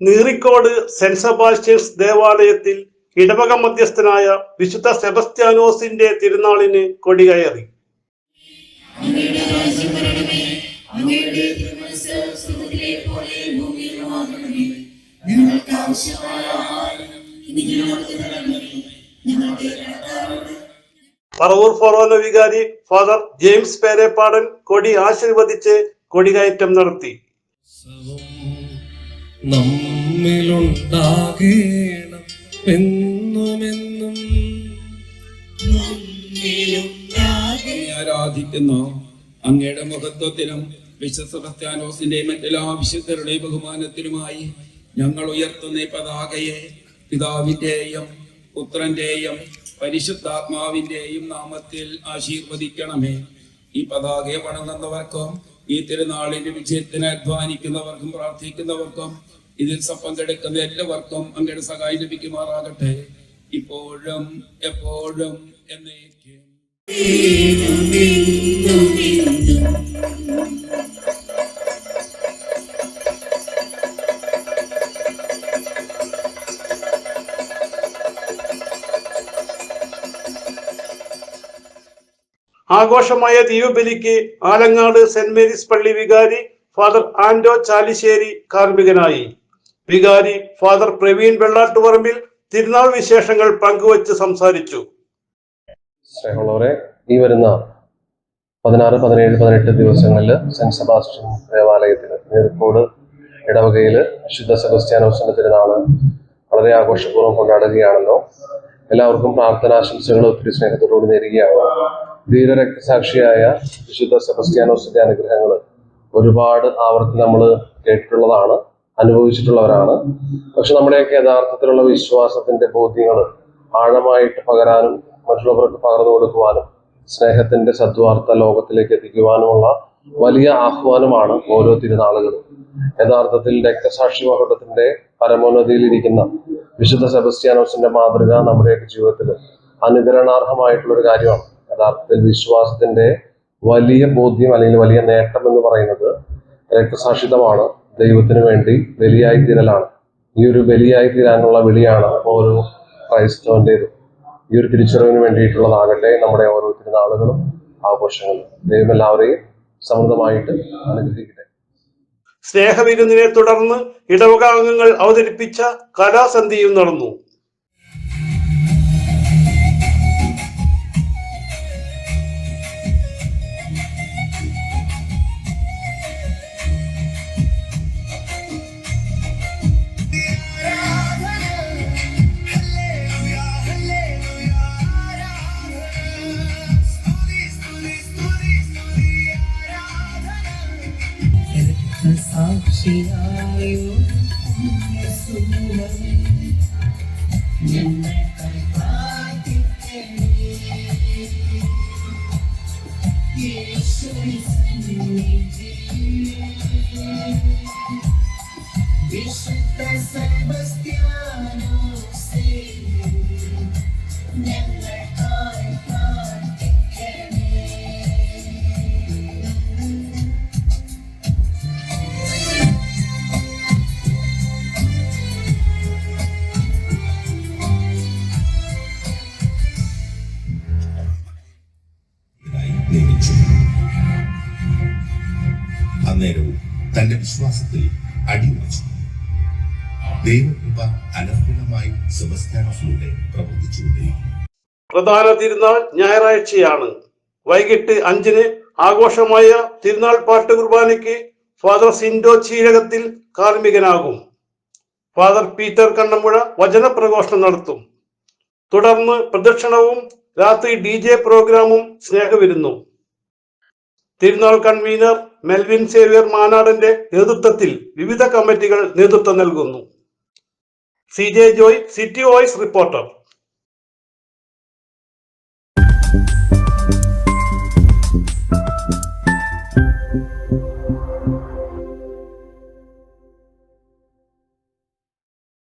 Neerikode saint Sebastian's ദേവാലയത്തിൽ ഇടവക മധ്യസ്ഥനായ വിശുദ്ധ സെബസ്ത്യാനോസിന്റെ തിരുനാളിന് കൊടികയറി. ഞങ്ങൾക്ക് ആവശ്യമായ ആഹാരം ഞങ്ങൾക്ക് ഞങ്ങളുടെ കടക്കാരോട് പറവൂർ ഫൊറോന വികാരി ഫാദർ ജെയിംസ് പേരേപ്പാടൻ കൊടി ആശീർവദിച്ച് കൊടികയറ്റം നടത്തി. നമ്മിലുണ്ടാകേണം എന്നുമെന്നും. നമ്മിലുണ്ടാകെ ആരാധിക്കുന്നു അങ്ങയുടെ മഹത്വത്തിനും വിശ്വസഭത്യാനോസിന്റെ മറ്റെല്ലാ വിശുദ്ധരുടെ ബഹുമാനത്തിനുമായി ഞങ്ങൾ ഉയർത്തുന്ന പതാകയെ പിതാവിന്റെയും പുത്രന്റെയും പരിശുദ്ധാത്മാവിന്റെയും നാമത്തിൽ ആശീർവദിക്കണമേ. ഈ പതാകയെ വണങ്ങുന്നവർക്കും ഈ തിരുനാളിന്റെ വിജയത്തിന് അധ്വാനിക്കുന്നവർക്കും പ്രാർത്ഥിക്കുന്നവർക്കും ഇതിൽ പങ്കെടുക്കുന്ന എല്ലാവർക്കും അങ്ങയുടെ സഹായം ലഭിക്കുമാറാകട്ടെ. ഇപ്പോഴും എപ്പോഴും എന്നേക്കും. ആഘോഷമായ ദീപബലിക്ക് ആലങ്ങാട് സെന്റ് മേരീസ് പള്ളി വികാരി ഫാദർ ആൻഡോ ചാലിശ്ശേരി കാർമ്മികനായി. വികാരി ഫാദർ പ്രവീൺ വെള്ളാട്ടുപറമ്പിൽ തിരുനാൾ വിശേഷങ്ങൾ പങ്കുവച്ച് സംസാരിച്ചു. ഈ വരുന്ന പതിനാറ് പതിനേഴ് പതിനെട്ട് ദിവസങ്ങളിൽ സെന്റ് സെബാസ്റ്റ്യൻ ദേവാലയത്തിൽ നേരിക്കോട് ഇടവകയിൽ ശുദ്ധ സെബസ്റ്റ്യാനോസിന്റെ തിരുനാൾ വളരെ ആഘോഷപൂർവം കൊണ്ടാടുകയാണല്ലോ. എല്ലാവർക്കും പ്രാർത്ഥനാശംസകൾ ഒത്തിരി സ്നേഹത്തോടുകൂടി നേരുകയാണ്. ധീര രക്തസാക്ഷിയായ വിശുദ്ധ സെബസ്റ്റ്യാനോസിന്റെ അനുഗ്രഹങ്ങൾ ഒരുപാട് ആവർത്തി നമ്മൾ കേട്ടിട്ടുള്ളതാണ് അനുഭവിച്ചിട്ടുള്ളവരാണ്. പക്ഷെ നമ്മുടെയൊക്കെ യഥാർത്ഥത്തിലുള്ള വിശ്വാസത്തിന്റെ ബോധ്യങ്ങൾ ആഴമായിട്ട് പകരാനും മറ്റുള്ളവർക്ക് പകർന്നു കൊടുക്കുവാനും സ്നേഹത്തിന്റെ സദ്വാർത്ത ലോകത്തിലേക്ക് എത്തിക്കുവാനുമുള്ള വലിയ ആഹ്വാനമാണ് ഓരോ തിരുനാളുകളും. യഥാർത്ഥത്തിൽ രക്തസാക്ഷി മഹത്വത്തിന്റെ പരമോന്നതിയിലിരിക്കുന്ന വിശുദ്ധ സെബസ്റ്റ്യാനോസിന്റെ മാതൃക നമ്മുടെയൊക്കെ ജീവിതത്തിൽ അനുകരണാർഹമായിട്ടുള്ള ഒരു കാര്യമാണ്. യഥാർത്ഥത്തിൽ വിശ്വാസത്തിന്റെ വലിയ ബോധ്യം അല്ലെങ്കിൽ വലിയ നേട്ടം എന്ന് പറയുന്നത് രക്തസാക്ഷിതമാണ് ദൈവത്തിന് വേണ്ടി ബലിയായി തീരലാണ്. ഈ ഒരു ബലിയായി തീരാനുള്ള വിളിയാണ് ഓരോ ക്രൈസ്തവന്റേത്. ഈ ഒരു തിരിച്ചറിവിന് വേണ്ടിയിട്ടുള്ളതാകട്ടെ നമ്മുടെ ഓരോ തിരുനാളുകളും ആഘോഷങ്ങളും. ദൈവം എല്ലാവരെയും സമൃദ്ധമായിട്ട് അനുഗ്രഹിക്കട്ടെ. സ്നേഹവിരുന്നിനെ തുടർന്ന് ഇടവകാംഗങ്ങൾ അവതരിപ്പിച്ച കലാസന്ധിയും നടന്നു. സാക്ഷിയായോ ഞങ്ങൾക്കായി പ്രാർത്ഥിക്കണേ യേശുവിൻ സന്നിധിയിൽ വിശുദ്ധ സെബസ്ത്യാനോസേ നിയമിച്ചു അന്നേരവും തന്റെ വിശ്വാസത്തിൽ അടിയുറച്ചു ദൈവകൃപ അനർഹമായി സെബസ്ത്യാനോസിലൂടെ പ്രവർത്തിച്ചുകൊണ്ടിരിക്കുന്നു പ്രധാന തിരുനാൾ ഞായറാഴ്ചയാണ്. വൈകിട്ട് അഞ്ചിന് ആഘോഷമായ തിരുനാൾ പാട്ട് കുർബാനയ്ക്ക് ഫാദർ സിൻഡോ ചീരകത്തിൽ കാർമ്മികനാകും. ഫാദർ പീറ്റർ കണ്ണമ്പുഴ വചനപ്രഘോഷണം നടത്തും. തുടർന്ന് പ്രദക്ഷിണവും രാത്രി ഡി ജെ പ്രോഗ്രാമും സ്നേഹവിരുന്നു. തിരുനാൾ കൺവീനർ മെൽവിൻ സേവിയർ മാനാടന്റെ നേതൃത്വത്തിൽ വിവിധ കമ്മിറ്റികൾ നേതൃത്വം നൽകുന്നു. C J Joy city voice reporter.